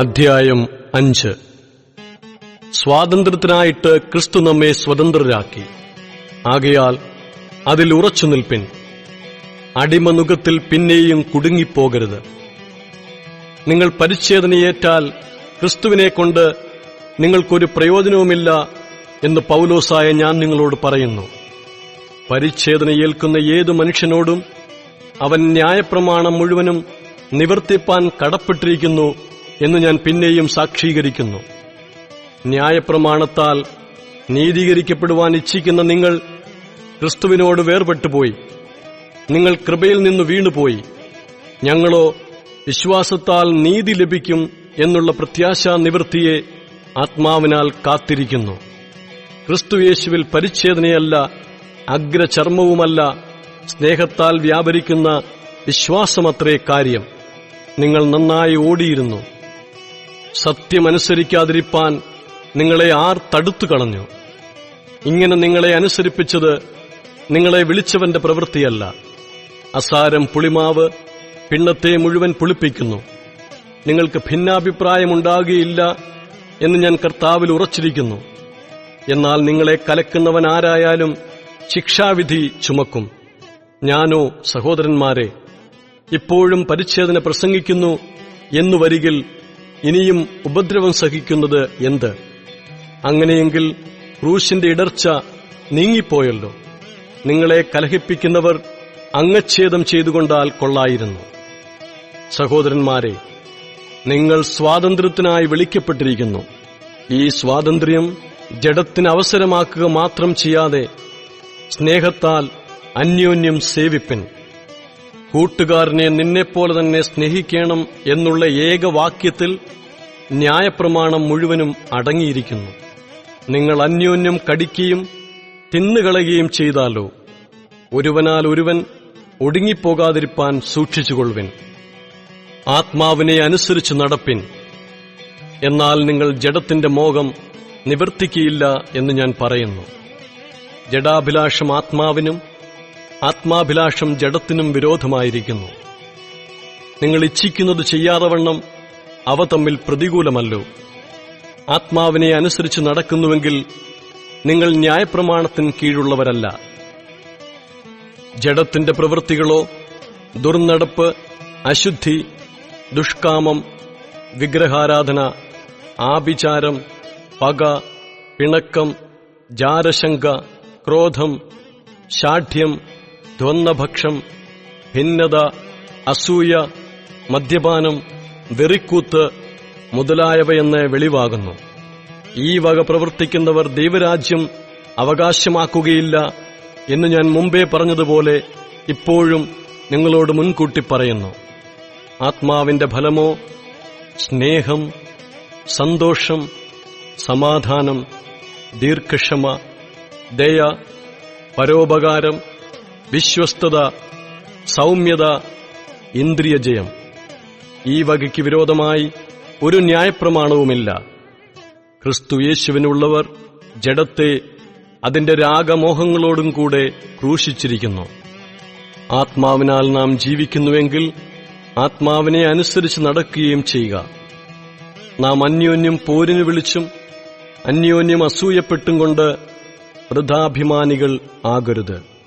അധ്യായം അഞ്ച്. സ്വാതന്ത്ര്യത്തിനായിട്ട് ക്രിസ്തു നമ്മെ സ്വതന്ത്രരാക്കി. ആകയാൽ അതിൽ ഉറച്ചു നിൽപ്പിൻ. അടിമനുഖത്തിൽ പിന്നെയും കുടുങ്ങിപ്പോകരുത്. നിങ്ങൾ പരിച്ഛേദനയേറ്റാൽ ക്രിസ്തുവിനെ കൊണ്ട് നിങ്ങൾക്കൊരു പ്രയോജനവുമില്ല എന്ന് പൗലോസായ ഞാൻ നിങ്ങളോട് പറയുന്നു. പരിച്ഛേദന ഏൽക്കുന്ന ഏതു മനുഷ്യനോടും അവൻ ന്യായപ്രമാണം മുഴുവനും നിവർത്തിപ്പാൻ കടപ്പെട്ടിരിക്കുന്നു എന്ന് ഞാൻ പിന്നെയും സാക്ഷീകരിക്കുന്നു. ന്യായപ്രമാണത്താൽ നീതീകരിക്കപ്പെടുവാൻ ഇച്ഛിക്കുന്ന നിങ്ങൾ ക്രിസ്തുവിനോട് വേർപെട്ടുപോയി. നിങ്ങൾ കൃപയിൽ നിന്ന് വീണുപോയി. ഞങ്ങളോ വിശ്വാസത്താൽ നീതി ലഭിക്കും എന്നുള്ള പ്രത്യാശാ നിവൃത്തിയെ ആത്മാവിനാൽ കാത്തിരിക്കുന്നു. ക്രിസ്തുയേശുവിൽ പരിച്ഛേദനയല്ല അഗ്രചർമ്മവുമല്ല സ്നേഹത്താൽ വ്യാപരിക്കുന്ന വിശ്വാസമത്രേ കാര്യം. നിങ്ങൾ നന്നായി ഓടിയിരുന്നു. സത്യമനുസരിക്കാതിരിപ്പാൻ നിങ്ങളെ ആർ തടുത്തു കളഞ്ഞു. ഇങ്ങനെ നിങ്ങളെ അനുസരിപ്പിച്ചത് നിങ്ങളെ വിളിച്ചവന്റെ പ്രവൃത്തിയല്ല. അസാരം പുളിമാവ് പിണ്ണത്തെ മുഴുവൻ പുളിപ്പിക്കുന്നു. നിങ്ങൾക്ക് ഭിന്നാഭിപ്രായമുണ്ടാകുകയില്ല എന്ന് ഞാൻ കർത്താവിൽ ഉറച്ചിരിക്കുന്നു. എന്നാൽ നിങ്ങളെ കലക്കുന്നവൻ ആരായാലും ശിക്ഷാവിധി ചുമക്കും. ഞാനോ സഹോദരന്മാരെ ഇപ്പോഴും പരിച്ഛേദന പ്രസംഗിക്കുന്നു എന്നു വരികിൽ ഇനിയും ഉപദ്രവം സഹിക്കുന്നത് എന്ത്? അങ്ങനെയെങ്കിൽ ക്രൂശിന്റെ ഇടർച്ച നീങ്ങിപ്പോയല്ലോ. നിങ്ങളെ കലഹിപ്പിക്കുന്നവർ അംഗച്ഛേദം ചെയ്തുകൊണ്ടാൽ കൊള്ളായിരുന്നു. സഹോദരന്മാരെ നിങ്ങൾ സ്വാതന്ത്ര്യത്തിനായി വിളിക്കപ്പെട്ടിരിക്കുന്നു. ഈ സ്വാതന്ത്ര്യം ജഡത്തിന് അവസരമാക്കുക മാത്രം ചെയ്യാതെ സ്നേഹത്താൽ അന്യോന്യം സേവിപ്പിൻ. കൂട്ടുകാരനെ നിന്നെപ്പോലെ തന്നെ സ്നേഹിക്കണം എന്നുള്ള ഏക വാക്യത്തിൽ ന്യായപ്രമാണം മുഴുവനും അടങ്ങിയിരിക്കുന്നു. നിങ്ങൾ അന്യോന്യം കടിക്കുകയും തിന്നുകളയുകയും ചെയ്താലോ ഒരുവനാൽ ഒരുവൻ ഒടുങ്ങിപ്പോകാതിരിപ്പാൻ സൂക്ഷിച്ചുകൊള്ളുവിൻ. ആത്മാവിനെ അനുസരിച്ച് നടപ്പിൻ. എന്നാൽ നിങ്ങൾ ജഡത്തിന്റെ മോഹം നിവർത്തിക്കയില്ല എന്ന് ഞാൻ പറയുന്നു. ജഡാഭിലാഷം ആത്മാവിനും ആത്മാഭിലാഷം ജഡത്തിനും വിരോധമായിരിക്കുന്നു. നിങ്ങൾ ഇച്ഛിക്കുന്നത് ചെയ്യാതവണ്ണം അവ തമ്മിൽ പ്രതികൂലമല്ലോ. ആത്മാവിനെ അനുസരിച്ച് നടക്കുന്നുവെങ്കിൽ നിങ്ങൾ ന്യായപ്രമാണത്തിന് കീഴുള്ളവരല്ല. ജഡത്തിന്റെ പ്രവൃത്തികളോ ദുർനടപ്പ് അശുദ്ധി ദുഷ്കാമം വിഗ്രഹാരാധന ആഭിചാരം പക പിണക്കം ജാരശങ്ക ക്രോധം ശാഠ്യം ദ്വന്ദ്ഭക്ഷം ഭിന്നത അസൂയ മദ്യപാനം വെറിക്കൂത്ത് മുതലായവയെന്ന് വെളിവാകുന്നു. ഈ വക പ്രവർത്തിക്കുന്നവർ ദൈവരാജ്യം അവകാശമാക്കുകയില്ല എന്ന് ഞാൻ മുമ്പേ പറഞ്ഞതുപോലെ ഇപ്പോഴും നിങ്ങളോട് മുൻകൂട്ടി പറയുന്നു. ആത്മാവിന്റെ ഫലമോ സ്നേഹം സന്തോഷം സമാധാനം ദീർഘക്ഷമ ദയ പരോപകാരം വിശ്വസ്തത സൗമ്യത ഇന്ദ്രിയജയം. ഈ വകയ്ക്ക് വിരോധമായി ഒരു ന്യായപ്രമാണവുമില്ല. ക്രിസ്തു യേശുവിനുള്ളവർ ജഡത്തെ അതിന്റെ രാഗമോഹങ്ങളോടും കൂടെ ക്രൂശിച്ചിരിക്കുന്നു. ആത്മാവിനാൽ നാം ജീവിക്കുന്നുവെങ്കിൽ ആത്മാവിനെ അനുസരിച്ച് നടക്കുകയും ചെയ്യുക. നാം അന്യോന്യം പോരിന് വിളിച്ചും അന്യോന്യം അസൂയപ്പെട്ടും കൊണ്ട് വൃഥാഭിമാനികൾ ആകരുത്.